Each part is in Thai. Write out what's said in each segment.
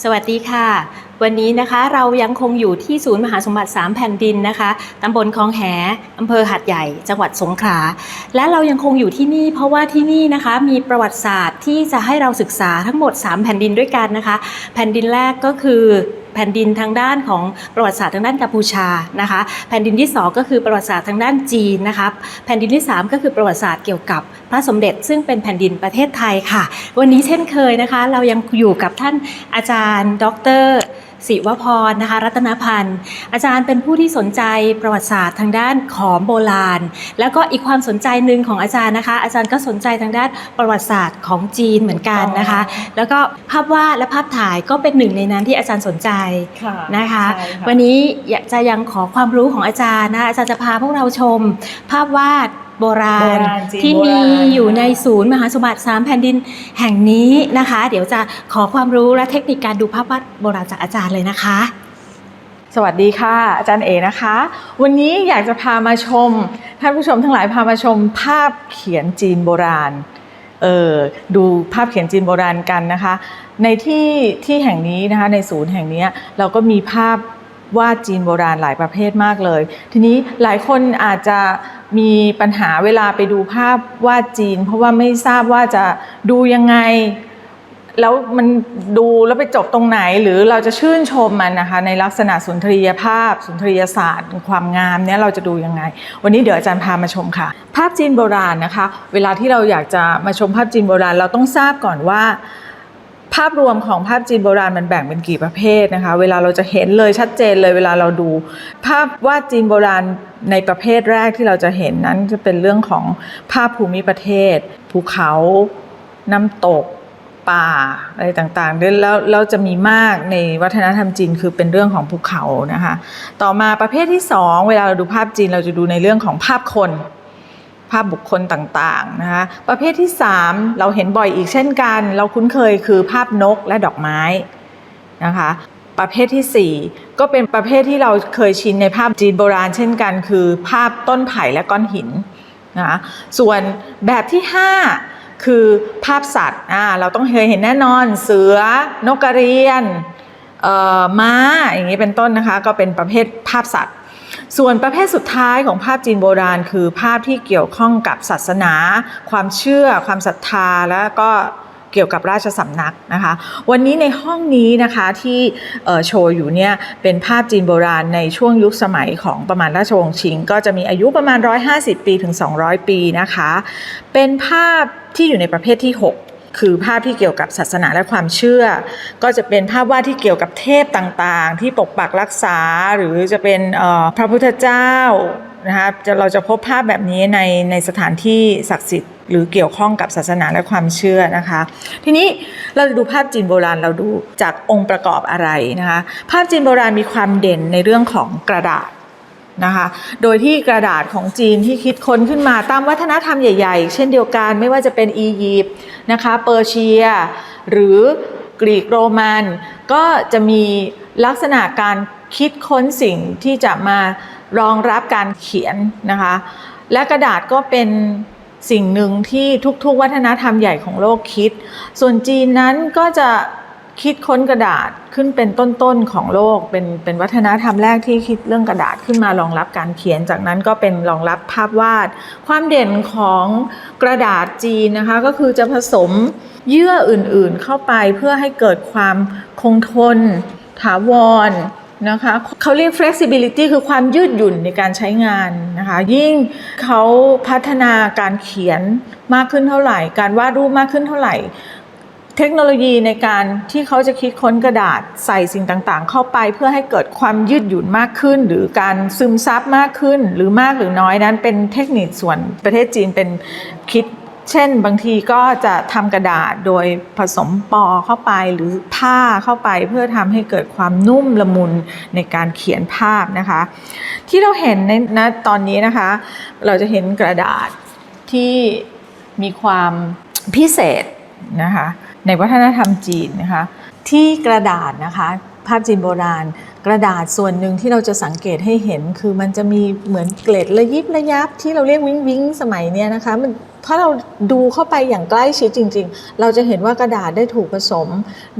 สวัสดีค่ะ วันนี้นะคะเรายังคงอยู่ที่ศูนย์มหาสมบัติ 3 แผ่นดินนะคะตำบลคลองแหอำเภอหัดใหญ่ จังหวัดสงขลาและเรายังคงอยู่ที่นี่ เพราะว่าที่นี่นะคะมีประวัติศาสตร์ที่จะให้เราศึกษาทั้งหมด 3 แผ่นดินด้วยกันนะคะ แผ่นดินแรกก็คือ แผ่นดินทางด้านของประวัติศาสตร์ทางด้านกัมพูชานะคะ แผ่นดินที่ 2 ก็คือประวัติศาสตร์ทางด้านจีนนะคะแผ่นดินที่ 3 ก็คือประวัติศาสตร์เกี่ยวกับพระสมเด็จ ซึ่งเป็นแผ่นดินประเทศไทยค่ะ วันนี้เช่นเคยนะคะ เรายังอยู่กับท่านอาจารย์ ดร ศิวพรนะคะ รัตนพันธ์ อาจารย์เป็นผู้ที่สนใจประวัติศาสตร์ทางด้านขอมโบราณ แล้วก็อีกความสนใจหนึ่งของอาจารย์นะคะ อาจารย์ก็สนใจทางด้านประวัติศาสตร์ของจีนเหมือนกันนะคะ แล้วก็ภาพวาดและภาพถ่ายก็เป็นหนึ่งในนั้นที่อาจารย์สนใจค่ะนะคะใช่ค่ะวันนี้อยากจะยังขอความรู้ของอาจารย์นะคะอาจารย์จะพาพวกเราชม ภาพวาด โบราณโบราณจีนที่มีโบราณอยู่ในศูนย์มหาสมบัติสามแผ่นดินแห่งนี้นะคะ เดี๋ยวจะขอความรู้และเทคนิคการดูภาพวาดโบราณจากอาจารย์เลยนะคะ สวัสดีค่ะ อาจารย์เอนะคะ วันนี้อยากจะพามาชมท่านผู้ชมทั้งหลายพามาชมภาพเขียนจีนโบราณเออดูภาพเขียนจีนโบราณกันนะคะ ในที่ที่แห่งนี้นะคะในศูนย์แห่งนี้เราก็มีภาพ วาดจีนโบราณหลายประเภทมากเลย ทีนี้หลายคนอาจจะมีปัญหาเวลาไปดูภาพวาดจีน เพราะว่าไม่ทราบว่าจะดูยังไง แล้วมันดูแล้วไปจบตรงไหนหรือเราจะชื่นชมมันนะคะ ในลักษณะสุนทรียภาพ สุนทรียศาสตร์ ความงามเนี่ยเราจะดูยังไง วันนี้เดี๋ยวอาจารย์พามาชมค่ะ ภาพจีนโบราณนะคะ เวลาที่เราอยากจะมาชมภาพจีนโบราณ เราต้องทราบก่อนว่า ภาพรวมของภาพจีนโบราณมันแบ่งเป็นกี่ประเภทนะคะ เวลาเราจะเห็นเลยชัดเจนเลยเวลาเราดู ภาพวาดจีนโบราณในประเภทแรกที่เราจะเห็นนั้นจะเป็นเรื่องของภาพภูมิประเทศ ภูเขา น้ำตกป่าอะไรต่างๆด้วยแล้วแล้วจะมีมากในวัฒนธรรมจีนคือเป็นเรื่องของภูเขานะคะ ต่อมาประเภทที่สองเวลาเราดูภาพจีนเราจะดูในเรื่องของภาพคน ภาพบุคคลต่างๆนะคะประเภทที่ 3 เราเห็นบ่อยอีกเช่นกัน เราคุ้นเคยคือภาพนกและดอกไม้นะคะประเภททีสี่4 ก็เป็นประเภทที่เราเคยชินในภาพจีนโบราณเช่นกัน คือภาพต้นไผ่และก้อนหินนะคะส่วนแบบที่ 5 คือภาพสัตว์อ่าเราต้องเคยเห็นแน่นอนเสือนกกระเรียนม้าอย่างนี้เป็นต้นนะคะ ก็เป็นประเภทภาพสัตว์ ส่วนประเภทสุดท้ายของภาพจีนโบราณ คือภาพที่เกี่ยวข้องกับศาสนา ความเชื่อ ความศรัทธาแล้วก็เกี่ยวกับราชสำนักนะคะ วันนี้ในห้องนี้นะคะที่โชว์อยู่เนี่ยเป็นภาพจีนโบราณในช่วงยุคสมัยของประมาณราชวงศ์ชิง ก็จะมีอายุประมาณ 150 ปีถึง 200 ปีนะคะ เป็นภาพที่อยู่ในประเภทที่ 6 คือภาพที่เกี่ยวกับศาสนาและความเชื่อ ก็จะเป็นภาพวาดที่เกี่ยวกับเทพต่างๆ ที่ปกปักรักษาหรือจะเป็นพระพุทธเจ้านะคะจะเราจะพบภาพแบบนี้ในในสถานที่ศักดิ์สิทธิ์หรือเกี่ยวข้องกับศาสนาและความเชื่อนะคะ ทีนี้เราจะดูภาพจีนโบราณเราดูจากองค์ประกอบอะไรนะคะภาพจีนโบราณมีความเด่นในเรื่องของกระดาษ นะคะ โดยที่กระดาษของจีนที่คิดค้นขึ้นมาตามวัฒนธรรมใหญ่ ๆ เช่นเดียวกันไม่ว่าจะเป็นอียิปต์นะคะเปอร์เซีย หรือกรีกโรมัน ก็จะมีลักษณะการคิดค้นสิ่งที่จะมารองรับการเขียนนะคะ และกระดาษก็เป็นสิ่งหนึ่งที่ทุกๆ วัฒนธรรมใหญ่ของโลกคิด ส่วนจีนนั้นก็จะ คิดค้นกระดาษขึ้นเป็นต้นๆของโลก เป็นเป็นวัฒนธรรมแรกที่คิดเรื่องกระดาษขึ้นมารองรับการเขียน จากนั้นก็เป็นรองรับภาพวาด ความเด่นของกระดาษจีนนะคะ ก็คือจะผสมเยื่ออื่นๆเข้าไปเพื่อให้เกิดความคงทน ถาวรนะคะเขาเรียก flexibility คือความยืดหยุ่นในการใช้งานนะคะ ยิ่งเขาพัฒนาการเขียนมากขึ้นเท่าไหร่ การวาดรูปมากขึ้นเท่าไหร่ เทคโนโลยีในการที่เขาจะคิดค้นกระดาษใส่สิ่งต่างๆ เข้าไปเพื่อให้เกิดความยืดหยุ่นมากขึ้น หรือการซึมซับมากขึ้น หรือมากหรือน้อยนั้น เป็นเทคนิคส่วนประเทศจีนเป็นคิด เช่น บางทีก็จะทำกระดาษโดยผสมปอเข้าไปหรือผ้าเข้าไป เพื่อทำให้เกิดความนุ่มละมุนในการเขียนภาพนะคะ ที่เราเห็นในณตอนนี้นะคะ เราจะเห็นกระดาษที่มีความพิเศษนะคะ ในวัฒนธรรมจีนนะคะที่กระดาษนะคะภาพจีนโบราณ กระดาษส่วนหนึ่งที่เราจะสังเกตให้เห็น คือมันจะมีเหมือนเกล็ดระยิบระยับที่เราเรียกวิ้งวิ้งสมัยเนี้ยนะคะมันถ้าเราดูเข้าไปอย่างใกล้ชิดจริง ๆ เราจะเห็นว่ากระดาษได้ถูกผสม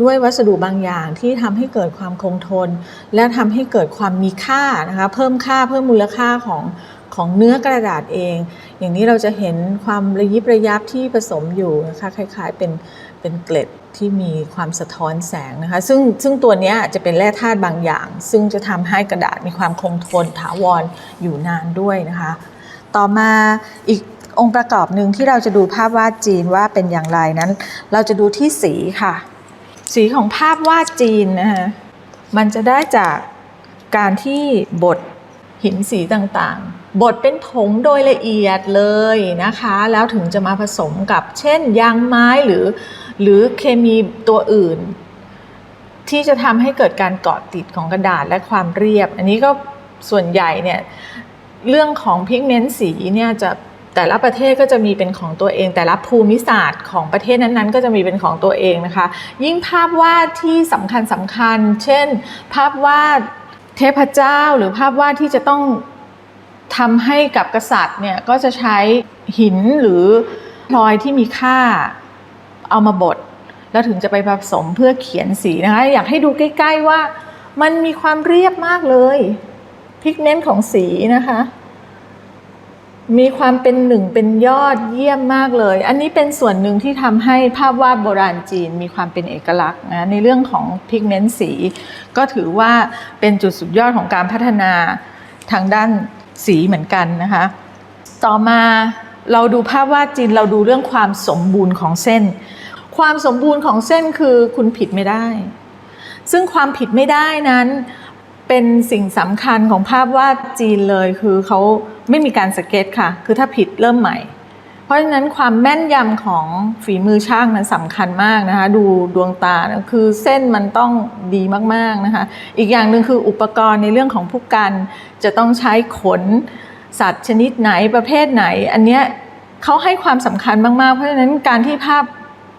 ด้วยวัสดุบางอย่างที่ทำให้เกิดความคงทน และทำให้เกิดความมีค่านะคะเพิ่มค่าเพิ่มมูลค่าของของเนื้อกระดาษเอง อย่างนี้เราจะเห็นความระยิบระยับที่ผสมอยู่นะคะคล้าย ๆ เป็น เป็นเกล็ดที่มีความสะท้อนแสงนะคะ ซึ่งซึ่งตัวนี้จะเป็นแร่ธาตุบางอย่าง ซึ่งจะทำให้กระดาษมีความคงทนถาวรอยู่นานด้วยนะคะ ต่อมาอีกองค์ประกอบหนึ่งที่เราจะดูภาพวาดจีนว่าเป็นอย่างไรนั้น เราจะดูที่สีค่ะ สีของภาพวาดจีนนะคะมันจะได้จากการที่บดหินสีต่างๆ บดเป็นผงโดยละเอียดเลยนะคะ แล้วถึงจะมาผสมกับเช่นยางไม้หรือ หรือเคมีตัวอื่น ที่จะทำให้เกิดการเกาะติดของกระดาษและความเรียบ อันนี้ก็ส่วนใหญ่เนี่ยเรื่องของพิกเมนต์สีเนี่ยจะแต่ละประเทศก็จะมีเป็นของตัวเอง แต่ละภูมิศาสตร์ของประเทศนั้นๆ ก็จะมีเป็นของตัวเองนะคะ ยิ่งภาพวาดที่สำคัญสำคัญ เช่น ภาพวาดเทพเจ้าหรือภาพวาดที่จะต้องทำให้กับกษัตริย์เนี่ยก็จะใช้หินหรือพลอยที่มีค่า เอามาบดแล้วถึงจะไปผสมเพื่อเขียนสีนะคะ อยากให้ดูใกล้ ๆว่า มันมีความเรียบมากเลยพิกเมนต์ของสีนะคะ มีความเป็นหนึ่งเป็นยอดเยี่ยมมากเลย อันนี้เป็นส่วนหนึ่งที่ทำให้ภาพวาดโบราณจีนมีความเป็นเอกลักษณ์นะในเรื่องของพิกเมนต์สี ก็ถือว่าเป็นจุดสุดยอดของการพัฒนาทางด้านสีเหมือนกันนะคะ ต่อมาเราดูภาพวาดจีนเราดูเรื่องความสมบูรณ์ของเส้น ความสมบูรณ์ของเส้นคือคุณผิดไม่ได้ ซึ่งความผิดไม่ได้นั้นเป็นสิ่งสำคัญของภาพวาดจีนเลยคือเขาไม่มีการสเก็ตค่ะ คือถ้าผิดเริ่มใหม่ เพราะฉะนั้นความแม่นยำของฝีมือช่างนั้นสำคัญมากนะคะ ดูดวงตานะคือเส้นมันต้องดีมากๆนะคะ อีกอย่างหนึ่งคืออุปกรณ์ในเรื่องของผู้กันจะต้องใช้ขนสัตว์ชนิดไหนประเภทไหน อันเนี้ยเขาให้ความสำคัญมากๆ เพราะฉะนั้นการที่ภาพ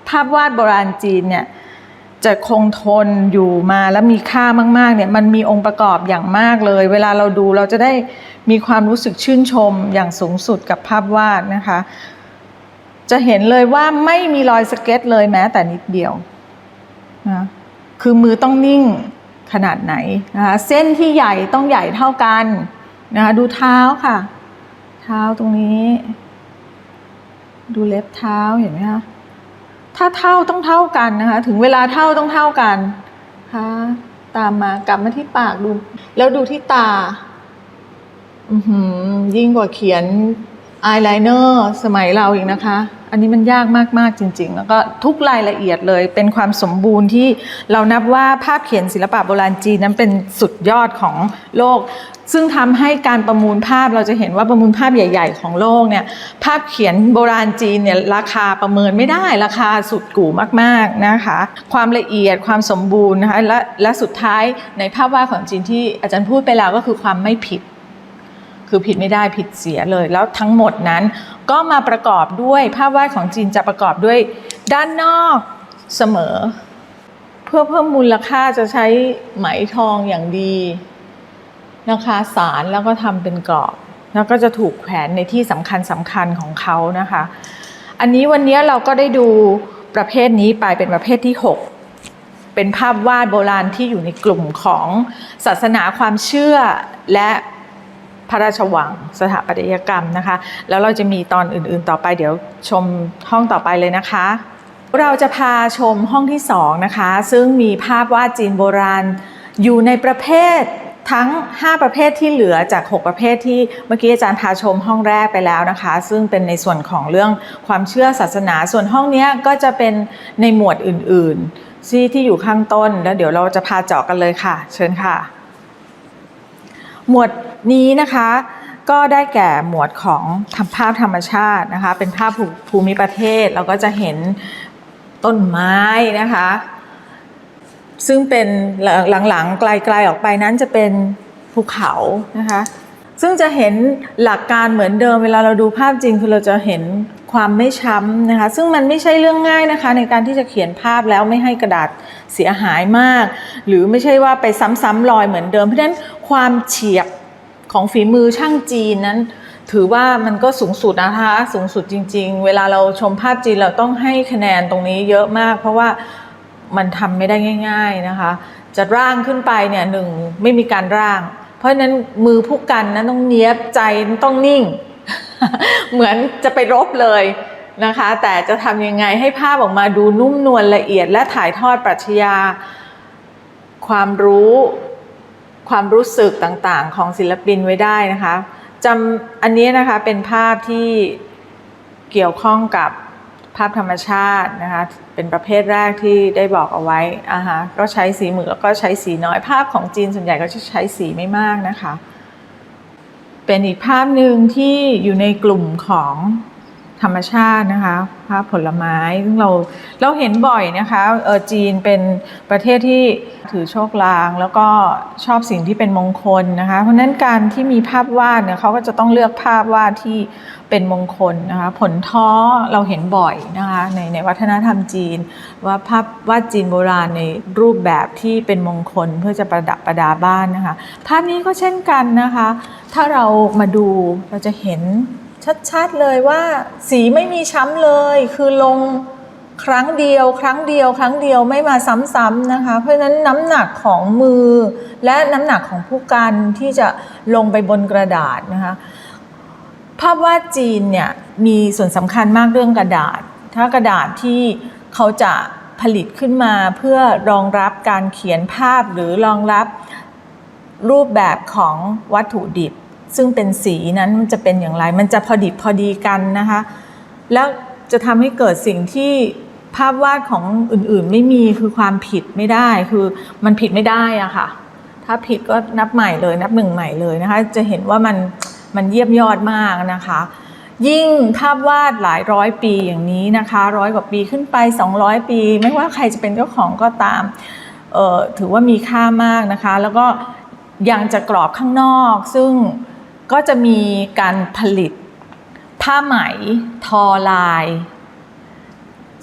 ภาพวาดโบราณจีนเนี่ยจะคงทนอยู่มาแล้วมีค่ามาก ๆ เนี่ยมันมีองค์ประกอบอย่างมากเลย เวลาเราดูเราจะได้มีความรู้สึกชื่นชมอย่างสูงสุดกับภาพวาดนะคะ จะเห็นเลยว่าไม่มีรอยสเก็ตเลยแม้แต่นิดเดียวนะคือมือต้องนิ่งขนาดไหนนะคะเส้นที่ใหญ่ต้องใหญ่เท่ากันนะคะดูเท้าค่ะ เท้าตรงนี้ ดูเล็บเท้าเห็นไหมคะ ถ้าเท่าต้องเท่ากันนะคะ ถึงเวลาเท่าต้องเท่ากันค่ะตามมากลับมาที่ปากดู แล้วดูที่ตา อืยิ่งกว่าเขียน อายไลเนอร์สมัยเราอีกนะคะ อันนี้มันยากมาก ๆ จริง ๆ แล้วก็ทุกรายละเอียดเลยเป็นความสมบูรณ์ที่เรานับว่าภาพเขียนศิลปะโบราณจีนนั้นเป็นสุดยอดของโลก ซึ่งทำให้การประมูลภาพเราจะเห็นว่าประมูลภาพใหญ่ ๆ ของโลกเนี่ยภาพเขียนโบราณจีนเนี่ยราคาประเมินไม่ได้ราคาสุดกู่มาก ๆ นะคะ ความละเอียดความสมบูรณ์นะคะและและสุดท้ายในภาพวาดของจีนที่อาจารย์พูดไปแล้วก็คือความไม่ผิด คือผิดไม่ได้ผิดเสียเลย แล้วทั้งหมดนั้นก็มาประกอบด้วยภาพวาดของจีนจะประกอบด้วยด้านนอกเสมอ เพื่อเพิ่มมูลค่าจะใช้ไหมทองอย่างดีนะคะสารแล้วก็ทำเป็นกรอบ แล้วก็จะถูกแขวนในที่สำคัญสำคัญของเขานะคะ อันนี้วันนี้เราก็ได้ดูประเภทนี้ไปเป็นประเภทที่ 6 เป็นภาพวาดโบราณที่อยู่ในกลุ่มของศาสนาความเชื่อและ ระราชวังสถาปัตยกรรมนะคะ แล้วเราจะมีตอนอื่นๆต่อไปเดี๋ยวชมห้องต่อไปเลยนะคะ เราจะพาชมห้องที่สองนะคะ ซึ่งมีภาพวาดจีนโบราณอยู่ในประเภททั้ง 5 ประเภทที่เหลือจาก 6 ประเภทที่เมื่อกี้อาจารย์พาชมห้องแรกไปแล้วนะคะ ซึ่งเป็นในส่วนของเรื่องความเชื่อศาสนา ส่วนห้องนี้ก็จะเป็นในหมวดอื่นๆที่ที่อยู่ข้างต้น แล้วเดี๋ยวเราจะพาเจาะกันเลยค่ะ เชิญค่ะ หมวดนี้นะคะก็ได้แก่หมวดของทภาพธรรมชาตินะคะ เป็นภาพภูมิประเทศเราก็จะเห็นต้นไม้นะคะ ซึ่งเป็นหลังๆไกลๆออกไปนั้นจะเป็นภูเขานะคะ ซึ่งจะเห็นหลักการเหมือนเดิมเวลาเราดูภาพจริงคือเราจะเห็นความไม่ช้ำนะคะ ซึ่งมันไม่ใช่เรื่องง่ายนะคะ ในการที่จะเขียนภาพแล้วไม่ให้กระดาษเสียหายมาก หรือไม่ใช่ว่าไปซ้ำๆรอยเหมือนเดิม เพราะฉะนั้นความเฉียบของฝีมือช่างจีนนั้น ถือว่ามันก็สูงสุดนะคะสูงสุดจริง ๆ เวลาเราชมภาพจีนเราต้องให้คะแนนตรงนี้เยอะมาก เพราะว่ามันทำไม่ได้ง่าย ๆนะคะ จะร่างขึ้นไปเนี่ยหนึ่งไม่มีการร่าง ราะฉะนั้นมือผู้กันนะต้องเนี้ยบใจต้องนิ่ง เหมือนจะไปรบเลยนะคะ แต่จะทำยังไงให้ภาพออกมาดูนุ่มนวลละเอียดและถ่ายทอดปรัชญาความรู้ความรู้สึกต่างๆ ของศิลปินไว้ได้นะคะจำอันนี้นะคะเป็นภาพที่เกี่ยวข้องกับ ภาพธรรมชาตินะคะ เป็นประเภทแรกที่ได้บอกเอาไว้อ่าฮะก็ใช้สีหมึกก็ใช้สีน้อย ภาพของจีนส่วนใหญ่ก็จะใช้สีไม่มากนะคะ เป็นอีกภาพหนึ่งที่อยู่ในกลุ่มของ ธรรมชาตินะคะภาพผลไม้ซึ่งเราเราเห็นบ่อยนะคะเออจีนเป็นประเทศที่ถือโชคลาง แล้วก็ชอบสิ่งที่เป็นมงคลนะคะเพราะฉะนั้นการที่มีภาพวาดเนี่ยเขาก็จะต้องเลือกภาพวาดที่เป็นมงคลนะคะผลท้อเราเห็นบ่อยนะคะในในวัฒนธรรมจีน ว่าภาพวาดจีนโบราณในรูปแบบที่เป็นมงคลเพื่อจะประดับประดาบ้านนะคะภาพนี้ก็เช่นกันนะคะ ถ้าเรามาดูเราจะเห็น ชัดๆเลยว่าสีไม่มีช้ำเลย คือลงครั้งเดียว ครั้งเดียว ครั้งเดียวไม่มาซ้ำๆนะคะ เพราะฉะนั้นน้ำหนักของมือ และน้ำหนักของผู้กันที่จะลงไปบนกระดาษนะคะ ภาพวาดจีนเนี่ยมีส่วนสำคัญมากเรื่องกระดาษ ถ้ากระดาษที่เขาจะผลิตขึ้นมาเพื่อรองรับการเขียนภาพหรือรองรับรูปแบบของวัตถุดิบ ซึ่งเป็นสีนั้นมันจะเป็นอย่างไร มันจะพอดิบพอดีกันนะคะ แล้วจะทำให้เกิดสิ่งที่ภาพวาดของอื่นๆ ไม่มีคือความผิดไม่ได้คือมันผิดไม่ได้อะค่ะ ถ้าผิดก็นับใหม่เลยนับหนึ่งใหม่เลยนะคะ จะเห็นว่ามันมันเยี่ยมยอดมากนะคะ ยิ่งภาพวาดหลายร้อยปีอย่างนี้นะคะร้อยกว่าปีขึ้นไป 200 ปี ไม่ว่าใครจะเป็นเจ้าของก็ตามเอ่อถือว่ามีค่ามากนะคะ แล้วก็ยังจะกรอบข้างนอกซึ่ง ก็จะมีการผลิตผ้าไหมทอลาย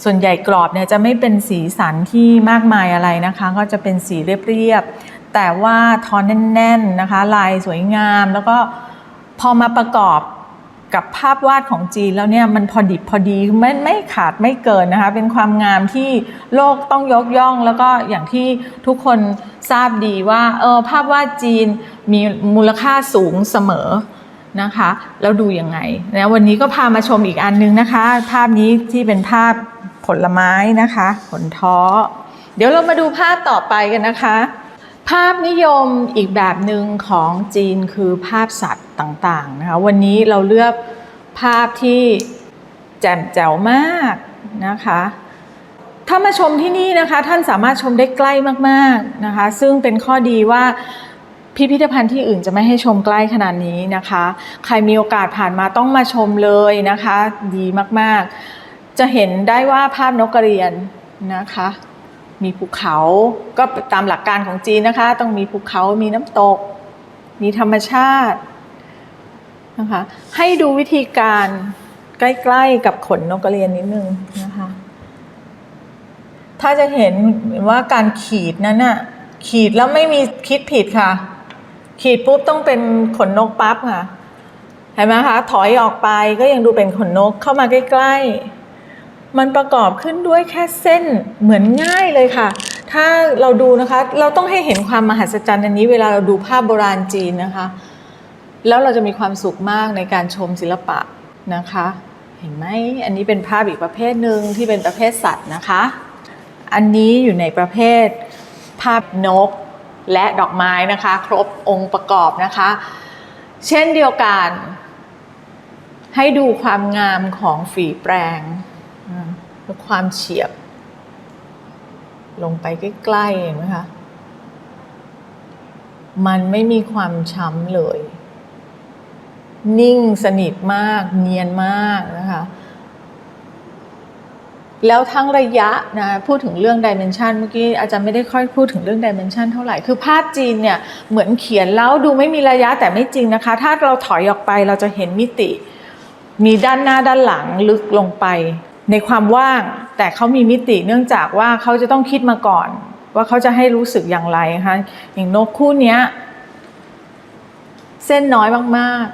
ส่วนใหญ่กรอบเนี่ยจะไม่เป็นสีสันที่มากมายอะไรนะคะ ก็จะเป็นสีเรียบๆแต่ว่าทอแน่นๆนะคะ ลายสวยงามแล้วก็พอมาประกอบ กับภาพวาดของจีนแล้วเนี่ยมันพอดิบพอดีไม่ไม่ขาดไม่เกินนะคะเป็นความงามที่โลกต้องยกย่อง แล้วก็อย่างที่ทุกคนทราบดีว่าเออภาพวาดจีนมีมูลค่าสูงเสมอนะคะแล้วดูยังไงนะวันนี้ก็พามาชมอีกอันนึงนะคะ ภาพนี้ที่เป็นภาพผลไม้นะคะ ผลท้อ เดี๋ยวเรามาดูภาพต่อไปกันนะคะ ภาพนิยมอีกแบบหนึ่งของจีนคือภาพสัตว์ต่างๆนะคะวันนี้เราเลือกภาพที่แจ่มแจ๋วมากนะคะถ้ามาชมที่นี่นะคะท่านสามารถชมได้ใกล้มากๆนะคะ ซึ่งเป็นข้อดีว่าพิพิธภัณฑ์ที่อื่นจะไม่ให้ชมใกล้ขนาดนี้นะคะ ใครมีโอกาสผ่านมาต้องมาชมเลยนะคะ ดีมากๆ จะเห็นได้ว่าภาพนกกระเรียนนะคะ มีภูเขา ก็ตามหลักการของจีนนะคะ ต้องมีภูเขามีน้ำตก มีธรรมชาตินะคะให้ดูวิธีการใกล้ๆกับขนนกกระเรียนนิดนึงนะคะถ้าจะเห็นว่าการขีดนั้นน่ะขีดแล้วไม่มีคิดผิดค่ะ ขีดปุ๊บต้องเป็นขนนกปั๊บค่ะเห็นไหมคะถอยออกไปก็ยังดูเป็นขนนกเข้ามาใกล้ๆ มันประกอบขึ้นด้วยแค่เส้นเหมือนง่ายเลยค่ะ ถ้าเราดูนะคะ เราต้องให้เห็นความมหัศจรรย์อันนี้เวลาเราดูภาพโบราณจีนนะคะ แล้วเราจะมีความสุขมากในการชมศิลปะนะคะ เห็นไหมอันนี้เป็นภาพอีกประเภทหนึ่งที่เป็นประเภทสัตว์นะคะ อันนี้อยู่ในประเภท ภาพนกและดอกไม้นะคะ ครบองค์ประกอบนะคะ เช่นเดียวกัน ให้ดูความงามของฝีแปรง อ่าและความเฉียบ ลงไปใกล้ๆเห็นไหมคะ มันไม่มีความช้ำเลย นิ่งสนิทมาก เนียนมากนะคะ แล้วทั้งระยะนะพูดถึงเรื่องดิเมนชันเมื่อกี้อาจารย์ไม่ได้ค่อยพูดถึงเรื่องดิเมนชันเท่าไหร่ คือภาพจีนเนี่ยเหมือนเขียนแล้วดูไม่มีระยะแต่ไม่จริงนะคะ ถ้าเราถอยออกไปเราจะเห็นมิติมีด้านหน้าด้านหลังลึกลงไป ในความว่าง แต่เขามีมิติเนื่องจากว่าเขาจะต้องคิดมาก่อน ว่าเขาจะให้รู้สึกอย่างไรคะอย่างนกคู่นี้เส้นน้อยมาก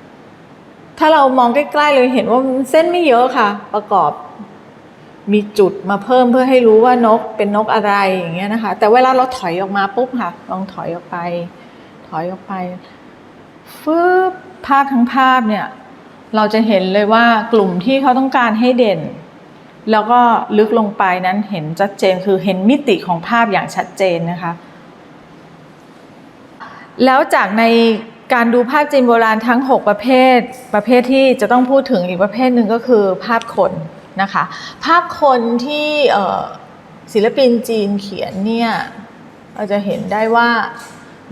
ๆ ถ้าเรามองใกล้ๆเลยเห็นว่าเส้นไม่เยอะค่ะ ประกอบมีจุดมาเพิ่มเพื่อให้รู้ว่านกเป็นนกอะไรอย่างเงี้ยนะคะ แต่เวลาเราถอยออกมาปุ๊บค่ะ ลองถอยออกไป ถอยออกไปฟึบภาพทั้งภาพเนี่ย เราจะเห็นเลยว่ากลุ่มที่เขาต้องการให้เด่น แล้วก็ลึกลงไปนั้นเห็นชัดเจนคือเห็นมิติของภาพอย่างชัดเจนนะคะ แล้วจากในการดูภาพจีนโบราณทั้ง 6 ประเภท ประเภทที่จะต้องพูดถึงอีกประเภทหนึ่งก็คือภาพคนนะคะ ภาพคนที่ศิลปินจีนเขียนเนี่ยเราจะเห็นได้ว่า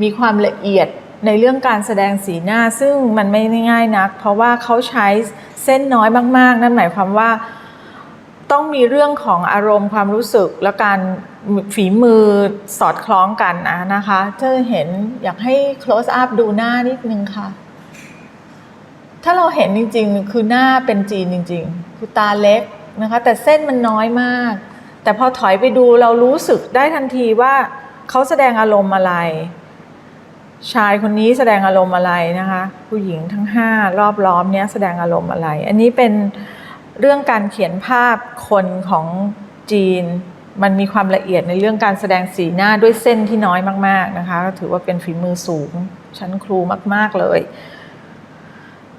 มีความละเอียด ในเรื่องการแสดงสีหน้าซึ่งมันไม่ง่ายนัก เพราะว่าเขาใช้เส้นน้อยมาก ๆ นั่นหมายความว่าต้องมีเรื่องของอารมณ์ความรู้สึกและการฝีมือสอดคล้องกันนะนะคะจะเห็นอยากให้ close up ดูหน้านิดนึงค่ะ ถ้าเราเห็นจริง ๆ คือหน้าเป็นจีนจริงๆคือตาเล็กนะคะ แต่เส้นมันน้อยมาก แต่พอถอยไปดูเรารู้สึกได้ทันทีว่าเขาแสดงอารมณ์อะไร ชายคนนี้แสดงอารมณ์อะไรนะคะ ผู้หญิงทั้งห้ารอบล้อมเนี้ยแสดงอารมณ์อะไร อันนี้เป็นเรื่องการเขียนภาพคนของจีน มันมีความละเอียดในเรื่องการแสดงสีหน้าด้วยเส้นที่น้อยมาก ๆนะคะก็ถือว่าเป็นฝีมือสูงชั้นครูมาก ๆเลย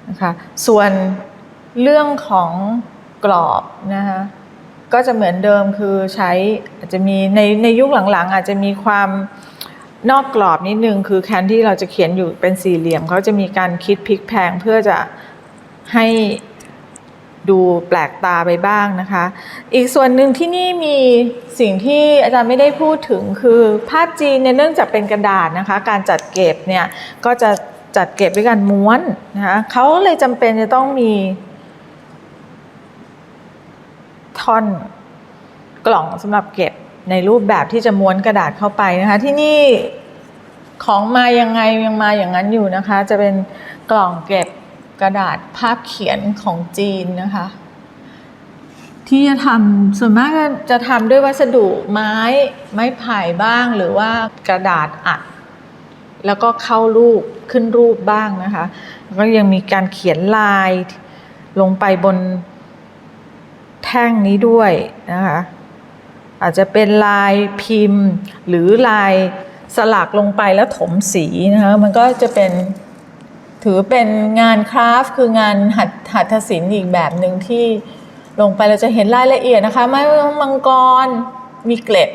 นะคะส่วนเรื่องของกรอบนะคะก็จะเหมือนเดิมคือใช้อาจจะมีในในยุคหลังๆ อาจจะมีความ นอกกรอบนิดนึงคือแคนที่เราจะเขียนอยู่เป็นสี่เหลี่ยมเขาจะมีการคิดพลิกแพงเพื่อจะให้ดูแปลกตาไปบ้างนะคะ อีกส่วนหนึ่งที่นี่มีสิ่งที่อาจารย์ไม่ได้พูดถึงคือภาพจีนเนี่ยเนื่องจากเป็นกระดาษนะคะ การจัดเก็บเนี่ยก็จะจัดเก็บด้วยการม้วนนะคะเขาเลยจำเป็นจะต้องมีท่อนกล่องสำหรับเก็บ ในรูปแบบที่จะม้วนกระดาษเข้าไปนะคะ ที่นี่ของมายังไงยังมาอย่างนั้นอยู่นะคะ จะเป็นกล่องเก็บกระดาษภาพเขียนของจีนนะคะ ที่จะทำส่วนมากจะทำด้วยวัสดุไม้ไม้ไผ่บ้างหรือว่ากระดาษอัด แล้วก็เข้ารูปขึ้นรูปบ้างนะคะ ก็ยังมีการเขียนลายลงไปบนแท่งนี้ด้วยนะคะ อาจจะเป็นลายพิมพ์ หรือลายสลักลงไปแล้วถมสีนะคะมันก็จะเป็นถือเป็นงานคราฟต์คืองานหัตหัตถศิลป์อีกแบบหนึ่งที่ลงไปเราจะเห็นรายละเอียดนะคะไม้มังกรมีเกล็ด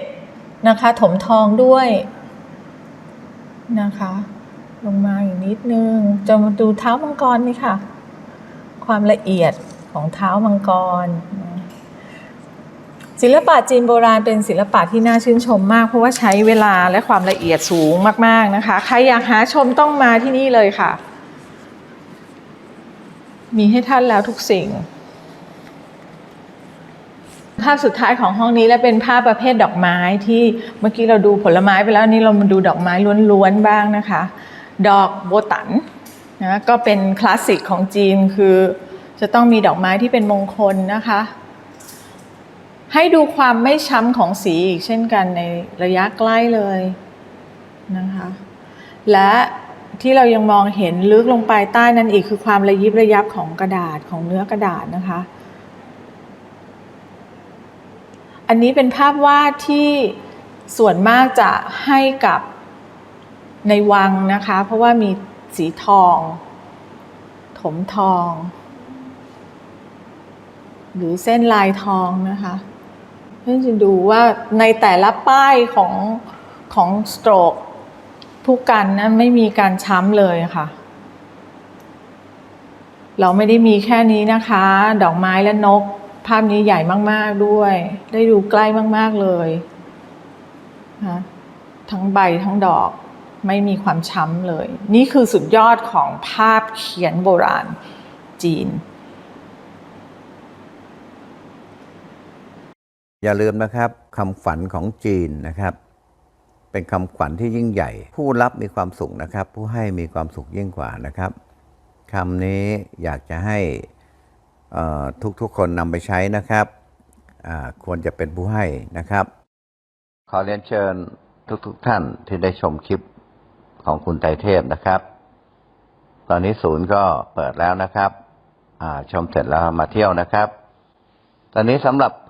นะคะ ถมทองด้วยนะคะ ลงมาอีกนิดนึงจะมาดูเท้ามังกรนี่ค่ะ ความละเอียดของเท้ามังกร ศิลปะจีนโบราณเป็นศิลปะที่น่าชื่นชมมาก เพราะว่าใช้เวลาและความละเอียดสูงมาก ๆ นะคะ ใครอยากหาชมต้องมาที่นี่เลยค่ะ มีให้ท่านแล้วทุกสิ่ง ภาพสุดท้ายของห้องนี้และเป็นภาพประเภทดอกไม้ที่เมื่อกี้เราดูผลไม้ไปแล้วนี่เรามาดูดอกไม้ล้วนๆบ้างนะคะ ดอกโบตันนะก็เป็นคลาสสิกของจีนคือจะต้องมีดอกไม้ที่เป็นมงคลนะคะ ให้ดูความไม่ช้ำของสีอีกเช่นกันในระยะใกล้เลยนะคะ และที่เรายังมองเห็นลึกลงไปใต้นั้นอีกคือความระยิบระยับของกระดาษของเนื้อกระดาษนะคะ อันนี้เป็นภาพวาดที่ส่วนมากจะให้กับในวังนะคะ เพราะว่ามีสีทอง ถมทอง หรือเส้นลายทองนะคะ เพื่อจะดูว่าในแต่ละป้ายของของสโตรกผู้กันนะไม่มีการช้ำเลยค่ะ เราไม่ได้มีแค่นี้นะคะ ดอกไม้และนก ภาพนี้ใหญ่มาก ๆด้วย ได้ดูใกล้มาก ๆเลยนะทั้งใบทั้งดอกไม่มีความช้ำเลย นี่คือสุดยอดของภาพเขียนโบราณจีน อย่าลืมนะครับคำฝันของจีนนะครับ เป็นคำขวัญที่ยิ่งใหญ่ ผู้รับมีความสุขนะครับ ผู้ให้มีความสุขยิ่งกว่านะครับคำนี้อยากจะให้ทุกๆคนนำไปใช้นะครับควรจะเป็นผู้ให้นะครับ ขอเรียนเชิญทุกๆท่านที่ได้ชมคลิปของคุณไตเทพนะครับ ตอนนี้ศูนย์ก็เปิดแล้วนะครับชมเสร็จแล้วมาเที่ยวนะครับ ตอนนี้สำหรับ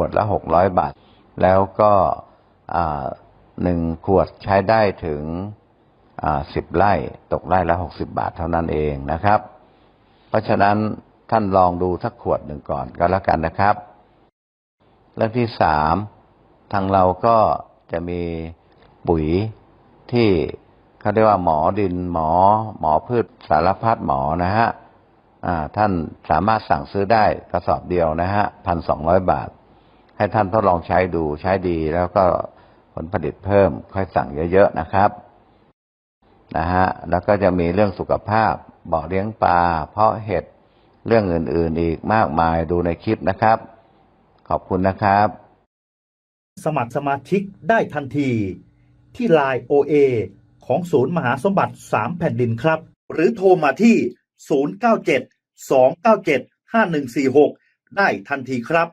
วดละหกร้อยบาท แล้วก็หนึ่งขวดใช้ได้ถึงสิบไร่ตกไร่ละหกสิบาทเท่านั้นเองนะครับ เพราะฉะนั้นท่านลองดูสักขวดหนึ่งก่อนก็แล้วกันนะครับ เรื่องที่สามทางเราก็จะมีปุ๋ยที่เขาเรียกว่าหมอดินหมอ หมอพืชสารพัดหมอนะฮะท่านสามารถสั่งซื้อได้กระสอบเดียวนะฮะพันสองร้อยบาท ให้ท่านทดลองใช้ดูใช้ดีแล้วก็ผลผลิตเพิ่ม ค่อยสั่งเยอะๆนะครับนะฮะแล้วก็จะมีเรื่องสุขภาพบ่อเลี้ยงปลาเพาะเห็ดเรื่องอื่นๆอีกมากมายดูในคลิปนะครับ ขอบคุณนะครับ สมัครสมาชิกได้ทันที ที่ Line OA ของศูนย์มหาสมบัติ 3 แผ่นดินครับ หรือโทรมาที่ 097 297 5146 ได้ทันทีครับ